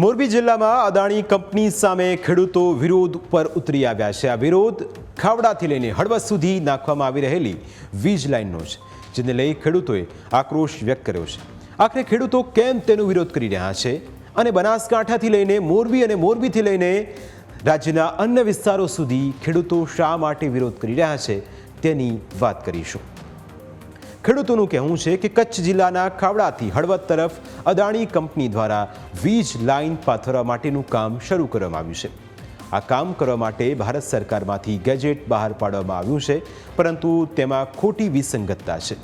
મોરબી જિલ્લામાં અદાણી કંપની સામે ખેડૂતો વિરોધ પર ઉતરી આવ્યા છે. આ વિરોધ ખાવડાથી લઈને હળવદ સુધી નાખવામાં આવી રહેલી વીજ લાઇનનો છે, જેને લઈ ખેડૂતોએ આક્રોશ વ્યક્ત કર્યો છે. આખરે ખેડૂતો કેમ તેનો વિરોધ કરી રહ્યા છે અને બનાસકાંઠાથી લઈને મોરબી અને મોરબીથી લઈને રાજ્યના અન્ય વિસ્તારો સુધી ખેડૂતો શા માટે વિરોધ કરી રહ્યા છે તેની વાત કરીશું. ખેડૂતોનું કહેવું છે કે કચ્છ જિલ્લાના ખાવડાથી હળવદ તરફ અદાણી કંપની દ્વારા વીજ લાઇન પાથરવા માટેનું કામ શરૂ કરવામાં આવ્યું છે. આ કામ કરવા માટે ભારત સરકારમાંથી ગેજેટ બહાર પાડવામાં આવ્યું છે, પરંતુ તેમાં ખોટી વિસંગતતા છે.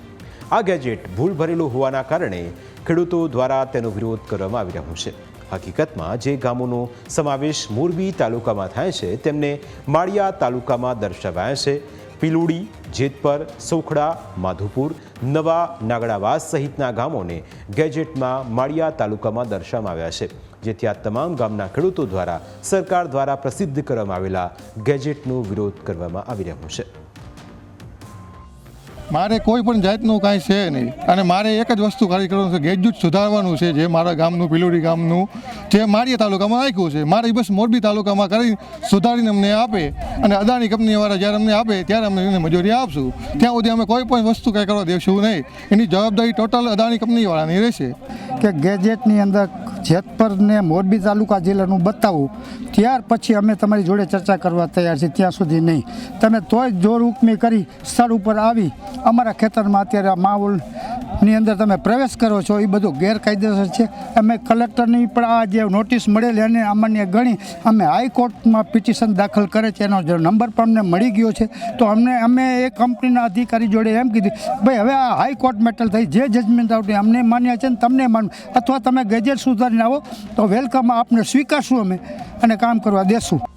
આ ગેજેટ ભૂલ ભરેલું હોવાના કારણે ખેડૂતો દ્વારા તેનો વિરોધ કરવામાં આવી રહ્યો છે. હકીકતમાં જે ગામોનો સમાવેશ મોરબી તાલુકામાં થાય છે, તેમને માળિયા તાલુકામાં દર્શાવાયા છે. પિલુડી, જેતપર, સોખડા, માધુપુર, નવા નાગડાવાસ સહિતના ગામોને ગેજેટમાં માળિયા તાલુકામાં દર્શાવવામાં આવ્યા છે, જેથી આ તમામ ગામના ખેડૂતો દ્વારા સરકાર દ્વારા પ્રસિદ્ધ કરવામાં આવેલા ગેજેટનો વિરોધ કરવામાં આવી રહ્યો છે. મારે કોઈ પણ જાતનું કાંઈ છે નહીં અને મારે એક જ વસ્તુ ખાલી કરવાનું છે ગેજ્યુટ સુધારવાનું છે, જે મારા ગામનું, પીલુડી ગામનું જે માળિયા તાલુકામાં રાખ્યું છે. મારે બસ મોરબી તાલુકામાં કરી સુધારીને અમને આપે અને અદાણી કંપનીવાળા જ્યારે અમને આપે ત્યારે અમે એને મજૂરી આપશું. ત્યાં સુધી અમે કોઈ પણ વસ્તુ કંઈ કરવા દેશું નહીં. એની જવાબદારી ટોટલ અદાણી કંપનીવાળાની રહેશે. કે ગેજેટની અંદર જેતપરને મોરબી તાલુકા જિલ્લાનું બતાવું. ત્યાર પછી અમે તમારી જોડે ચર્ચા કરવા તૈયાર છીએ. ત્યાં સુધી નહીં. તમે તોય જોર ઉકમી કરી સ્થળ ઉપર આવી. અમારા ખેતરમાં અત્યારે આ માહોલની અંદર તમે પ્રવેશ કરો છો, એ બધું ગેરકાયદેસર છે. અમે કલેક્ટરની પણ આ જે નોટિસ મળેલી અને અમને ગણી અમે હાઈકોર્ટમાં પિટિશન દાખલ કરે છે. એનો નંબર પણ અમને મળી ગયો છે. તો અમને, અમે એ કંપનીના અધિકારી જોડે એમ કીધું, ભાઈ, હવે આ હાઈકોર્ટ મેટલ થઈ, જે જજમેન્ટ આવતી અમને માન્ય છે ને તમને માન અથવા તમે ગેજેટ સુધારીને આવો, તો વેલકમ, આપને સ્વીકારશું અમે અને કામ કરવા દેશું.